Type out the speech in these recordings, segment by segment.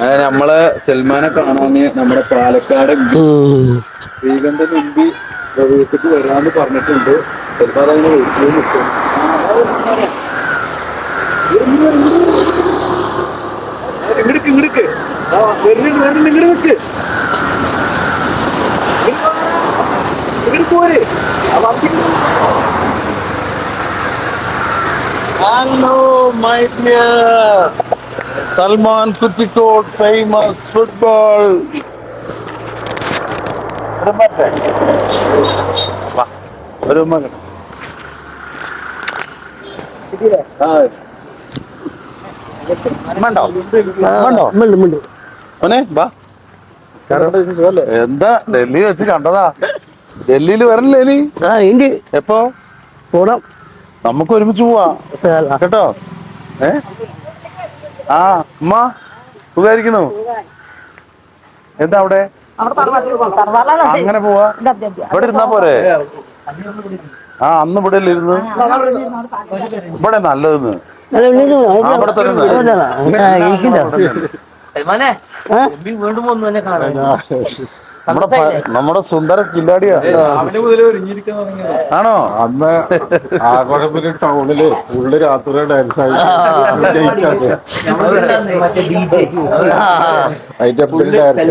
നമ്മളെ സൽമാനെ കാണാന് നമ്മുടെ പാലക്കാട്. ശ്രീകണ്ഠൻ എംപി വീട്ടിൽ വരാന്ന് പറഞ്ഞിട്ടുണ്ട്. ചിലപ്പോ അതങ്ങനെ വെയിറ്റ് നിൽക്കും. വരുന്നുണ്ട് വരുന്നുണ്ട് ഇങ്ങട് നിക്ക്. ഇങ്ങട് പോരെ. Hello my Hello, my Kuttikkode famous football. ഒരു മകൻ എന്താ ഡൽഹി വെച്ച് കണ്ടതാ. ഡൽഹിയിൽ വരല്ലേ നീ ആ ഇണ്ട് എപ്പോ? പോണം. നമുക്ക് ഒരുമിച്ച് പോവാ. കേട്ടോ? ഏ? ആ അമ്മ സുഖായിരിക്കുന്നു? എന്താ അവിടെ? അങ്ങനെ പോവാ? ഇവിടെ ഇരുന്നാ പോരെ? ആ അന്ന് ഇവിടെ ഇരുന്നു ഇവിടെ നല്ലതെന്ന്. ഇവിടെ തന്നെ വീണ്ടും നമ്മുടെ നമ്മുടെ സുന്ദര കില്ലാടിയാ. ആണോ? അന്ന് ആഘോഷത്തിന് ടൗണിൽ ഉള്ളു രാത്രി ഡാൻസ് ആയി അതിന്റെ ഡാൻസ്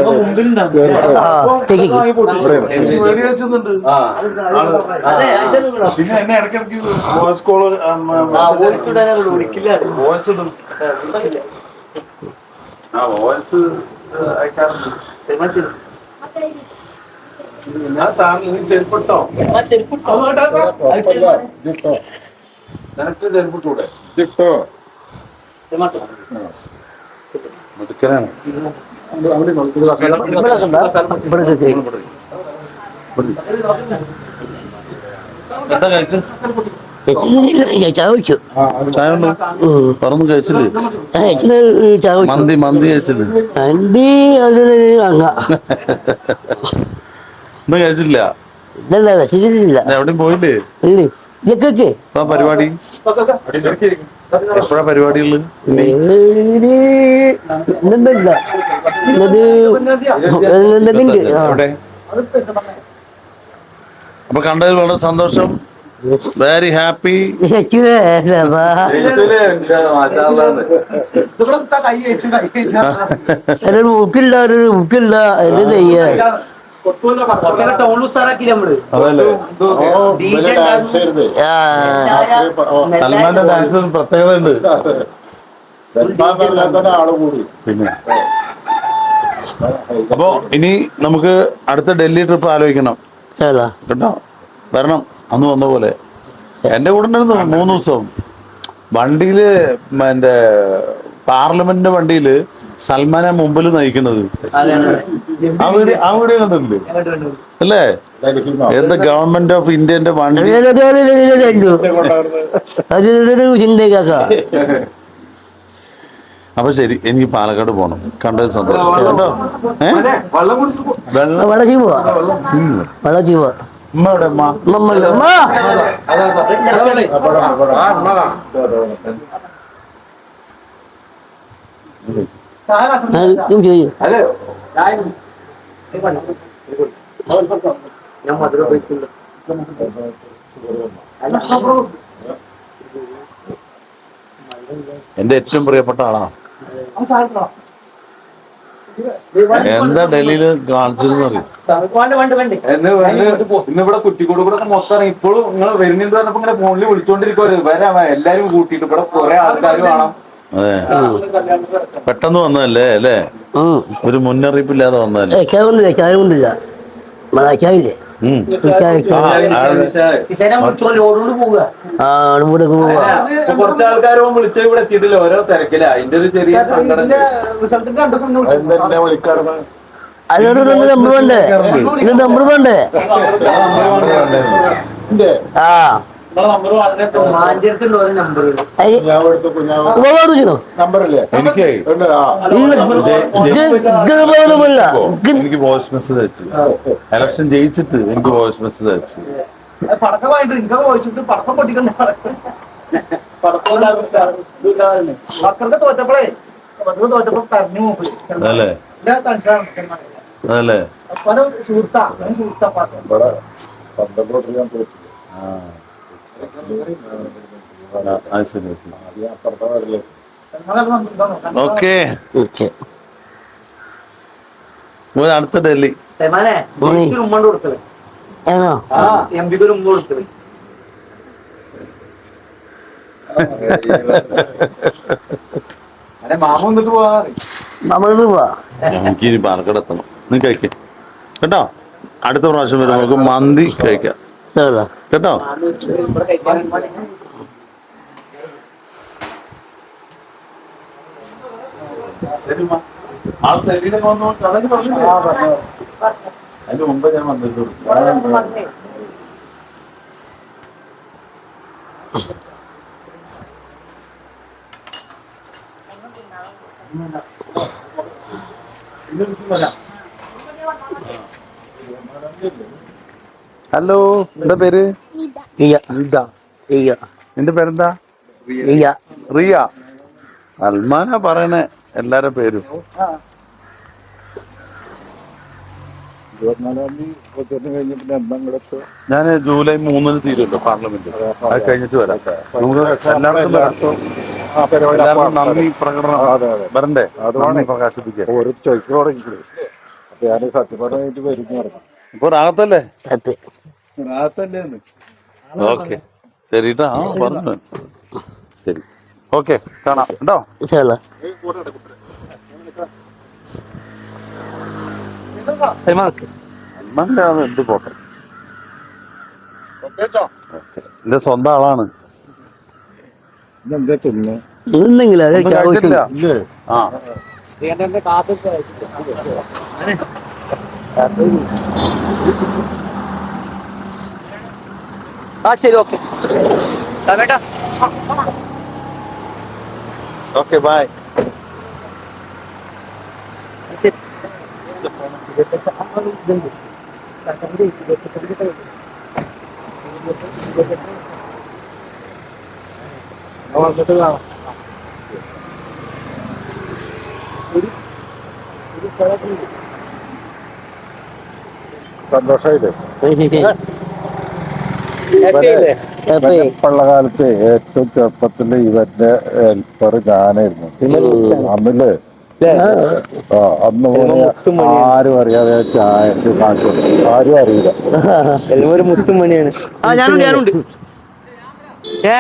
പിന്നെ എന്നെ ഇടയ്ക്കിടയ്ക്ക് വോയിസ് കോൾ വോയിസ് വിളിക്കില്ല. വോയിസ് ഇടും. ആ വോയിസ് അയക്കാറുണ്ട്. ഞാൻ സാറിന് നീ ചെരുപ്പിട്ടോ? നിനക്ക് ചെരുപ്പിട്ടൂടെ? സൽമാൻ മിടുക്കനാണ്. എന്താ കഴിച്ചു ചായ ഉണ്ടോ. പറന്ന് കഴിച്ചില്ലേ. മന്തി മന്തി കഴിച്ചില്ലേ? അങ്ങ ഒന്നും കഴിച്ചില്ല എവിടെയും പോയില്ലേ? ഇതൊക്കെ പരിപാടി? എപ്പോഴാ പരിപാടികൾ അപ്പൊ കണ്ടതിൽ വളരെ സന്തോഷം. വെരി ഹാപ്പി ഒരു ബുക്കില്ല ഒരു എന്ത് ചെയ്യാ സൽമാന്റെ ഡാൻസ് പ്രത്യേകത ഉണ്ട് പിന്നെ. അപ്പോ ഇനി നമുക്ക് അടുത്ത ഡൽഹി ട്രിപ്പ് ആലോചിക്കണം. കേട്ടോ? വരണം. അന്ന് വന്ന പോലെ. എന്റെ കൂടെ ഉണ്ടായിരുന്നു മൂന്ന് ദിവസം. വണ്ടിയിൽ എന്റെ പാർലമെന്റിന്റെ വണ്ടിയിൽ സൽമാനെ മുമ്പിൽ നയിക്കുന്നത്. അതെ അതെ ആ വീഡിയോ ആ വീഡിയോ കണ്ടിട്ടില്ലേ? കണ്ടു കണ്ടു അല്ലേ? എന്ത് ഗവൺമെന്റ് ഓഫ് ഇന്ത്യന്റെ വണ്ടി? അപ്പൊ ശരി എനിക്ക് പാലക്കാട് പോണം. കണ്ടത് സന്തോഷം. കേട്ടോ ഏഹ് വെള്ളം വെള്ളം പോ. വെള്ളം വെള്ളത്തിൽ പോവാ ഉം. വെള്ളത്തിൽ പോവാ ഉമ്മ എവിടെ ഉമ്മ ഞാൻ മധുര പോയിട്ടുണ്ട് എന്റെ ഏറ്റവും പ്രിയപ്പെട്ട ആളാ എന്താ ഡൽഹിയിൽ കാണിച്ചതെന്ന് അറിയും? വേണ്ട വേണ്ട വേണ്ട. എന്ന് ഇന്ന് ഇവിടെ കുറ്റിക്കോട് കൂടെ ഒക്കെ മൊത്തം ഇപ്പോഴും നിങ്ങൾ വരുന്നുണ്ട് പറഞ്ഞപ്പോ ഇങ്ങനെ ഫോണിൽ വിളിച്ചോണ്ടിരിക്കുവാரு വരാം എല്ലാരും കൂട്ടിയിട്ട് ഇവിടെ കുറെ ആൾക്കാർ കാണാം അതെ. പെട്ടെന്ന് വന്നതല്ലേ അല്ലേ? ഒരു മുന്നറിയിപ്പില്ലാതെ വന്നതല്ലേ? ഏ ചായൊന്നുമില്ല ചായൊന്നുമില്ല കുറച്ച് ആൾക്കാരും വിളിച്ച ഇവിടെ എത്തിയിട്ടില്ല ഓരോ തിരക്കില. അതിന്റെ ഒരു ചെറിയ സങ്കടം അതിനോട് നമ്പർ വേണ്ടേ? നമ്പർ വേണ്ടേ? ആ. എനിക്കേ. എനിക്ക് വോയിസ് മെസ്സേജ് അയച്ചു. ഇലക്ഷൻ ജയിച്ചിട്ട് എനിക്ക് വോയിസ് മെസ്സേജ് അയച്ചു. പടക്കമായിട്ട് ഇൻകം വായിച്ചിട്ട് പടക്കം പൊട്ടിക്കണ്ട മക്കൾക്ക് തോറ്റപ്പോഴേ തോറ്റപ്പോ മൂപ്പര് അതല്ലേ എല്ലാ പല സുഹൃത്താ സുഹൃത്താ പന്ത്രണ്ട് ഞാൻ തോറ്റു. ഓക്കെ. ഓക്കെ. അടുത്ത ഡൽഹി. ഉമ്മണ്ട് കൊടുത്തത് എം പിക്ക് ഒരു ഉമ്മ പാലക്കാട് എത്തണം. നീ കഴിക്കാം. കേട്ടോ? അടുത്ത പ്രാവശ്യം വരുമ്പോൾ നമുക്ക് മന്തി കഴിക്കാം. കേട്ടോ? ഞാൻ ഹലോ എന്താ പേര്? നിന്റെ പേരെന്താ? റിയ. റിയ. സൽമാനാ പറയണേ എല്ലാരെ പേരും. ഞാൻ ജൂലൈ മൂന്നിന് തീരുമല്ലോ പാർലമെന്റ്. അത് കഴിഞ്ഞിട്ട് വരാം. നമുക്ക് വരാം. നന്ദി പ്രകടനം അതെ അതെ വരണ്ടേ പ്രകാശിപ്പിക്കാൻ. തുടങ്ങിയത് അപ്പൊ ഞാൻ വരും പറഞ്ഞു ഇപ്പൊ റാത്തല്ലേ? Happy okay. ശരി. ആ പറഞ്ഞു. ശരി. ഓക്കെ കാണാം. കേട്ടോ? ശരിയല്ലോ സൽമാൻ സൽമാന്റെ ആണ് എന്ത് പോട്ടെ. എന്റെ സ്വന്തം ആളാണ്. ഇന്നെങ്കിലും ഇല്ലേ? ആ ആ ശരി ഓക്കെ വേട്ടാ ഓക്കെ ബൈ ശരി സന്തോഷായില്ലേ ഹാപ്പി ആയില്ലേ ഹാപ്പി ഇപ്പോഴുള്ള കാലത്ത് ഏറ്റവും ചെറുപ്പത്തിൽ ഇവന്റെ ഹെൽപ്പർ ഞാനായിരുന്നു അന്നില്ലേ? ആ അന്ന് ആരും അറിയാതെ ചായക്ക് കാശ് ആരും അറിയില്ല. എല്ലാവരും മുത്തുമണിയാണ്. ഞാനുണ്ട് ഞാനുണ്ട്. ഏ?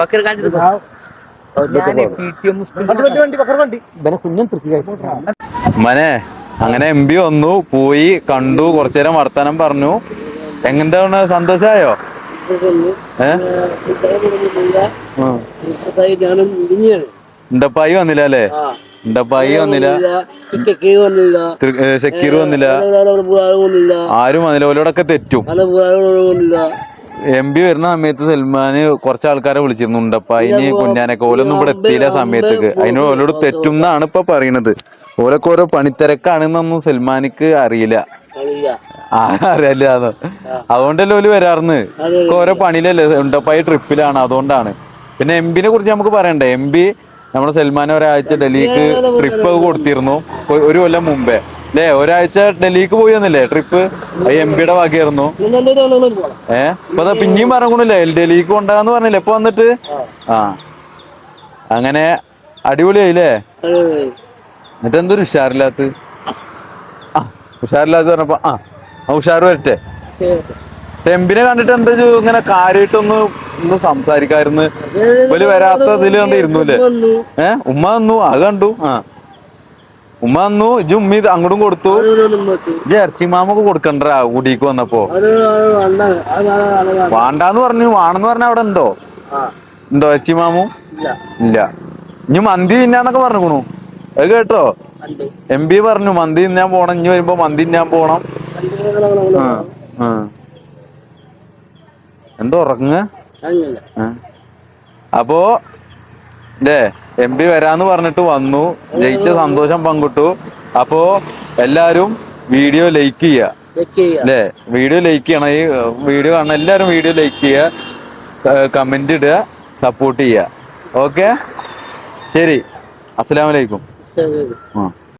ബക്കർ കാണിച്ചു മനെ അങ്ങനെ എം പി വന്നു പോയി കണ്ടു കുറച്ചു നേരം വർത്തമാനം പറഞ്ഞു. എങ്ങനെന്താണ് സന്തോഷായോ? ഇണ്ടപ്പായി വന്നില്ല അല്ലേ? ഇണ്ടപ്പായി വന്നില്ല. ഷക്കീർ വന്നില്ല. ആരും വന്നില്ല ഓലോടൊക്കെ തെറ്റും. എം പി വരുന്ന സമയത്ത് സൽമാന് കുറച്ച് ആൾക്കാരെ വിളിച്ചിരുന്നു ഉണ്ടപ്പായിന് കുഞ്ഞാനൊക്കെ. ഓലൊന്നും ഇവിടെ എത്തിയില്ല സമയത്തേക്ക്. അതിന് ഓലോട് തെറ്റും എന്നാണ് ഇപ്പൊ പറയുന്നത് ഓലൊക്കെ ഓരോ പണിത്തിരക്കാണെന്നൊന്നും സൽമാനിക്ക് അറിയില്ല. അറിയില്ല. അതുകൊണ്ടല്ലേ ഓൽ വരാറുന്ന് ഓരോ പണിയിലല്ലേ ഉണ്ടപ്പായി ട്രിപ്പിലാണ് അതുകൊണ്ടാണ്. പിന്നെ എം ബിനെ കുറിച്ച് നമുക്ക് പറയണ്ടേ? എം ബി നമ്മുടെ സൽമാൻ ഒരാഴ്ച ഡൽഹിക്ക് ട്രിപ്പ് കൊടുത്തിരുന്നു. ഒരു കൊല്ലം മുമ്പേ. അല്ലേ ഒരാഴ്ച ഡൽഹിക്ക് പോയി വന്നില്ലേ ട്രിപ്പ്? എം പിയുടെ വകയായിരുന്നു ഏ? ഇപ്പൊ പിന്നെയും പറഞ്ഞില്ലേ ഡൽഹിക്ക് കൊണ്ടാന്ന് പറഞ്ഞില്ലേ ഇപ്പൊ വന്നിട്ട്? ആ. അങ്ങനെ അടിപൊളിയായില്ലേ? എന്നിട്ട് എന്തൊരു ഉഷാറില്ലാത്ത? ആ ഉഷാറില്ലാത്ത പറഞ്ഞപ്പോ ആ ഉഷാർ വരട്ടെ. ടെമ്പിനെ കണ്ടിട്ട് എന്താ ഇങ്ങനെ കാര്യമായിട്ടൊന്ന് ഒന്ന് സംസാരിക്കായിരുന്നു? ഒരു വരാത്ത ഇതിൽ കണ്ട് ഇരുന്നൂലേ ഏ ഉമ്മ വന്നു അത് കണ്ടു ആ. ഉമ്മ വന്നു ഇജ് ഉമ്മ ഇത് അങ്ങോട്ടും കൊടുത്തു. ഇജ് ഇറച്ചി മാമൊക്കെ കൊടുക്കണ്ട ഊടിക്ക് വന്നപ്പോ? വാണ്ടാന്ന് പറഞ്ഞു വാണെന്ന് പറഞ്ഞ അവിടെ ഉണ്ടോ? ഉണ്ടോ ഇറച്ചി മാമു? ഇല്ല. ഇനി മന്തി തിന്നാന്നൊക്കെ പറഞ്ഞുക്കണു. അത് കേട്ടോ? എം പി പറഞ്ഞു മന്തി ഞാൻ പോണം ഇനി വരുമ്പോ മന്തി ഞാൻ പോണം. എന്തോ ഉറങ്ങ. അപ്പോ ഇല്ലേ എം പി വരാന്ന് പറഞ്ഞിട്ട് വന്നു. ജയിച്ച സന്തോഷം പങ്കിട്ടു. അപ്പോ എല്ലാരും വീഡിയോ ലൈക്ക് ചെയ്യുക. അല്ലേ വീഡിയോ ലൈക്ക് ചെയ്യണം. ഈ വീഡിയോ കാണാൻ എല്ലാരും വീഡിയോ ലൈക്ക് ചെയ്യുക. കമന്റ് ഇടുക സപ്പോർട്ട് ചെയ്യുക. ഓക്കെ ശരി. അസ്സലാമലൈക്കും ശരി ആ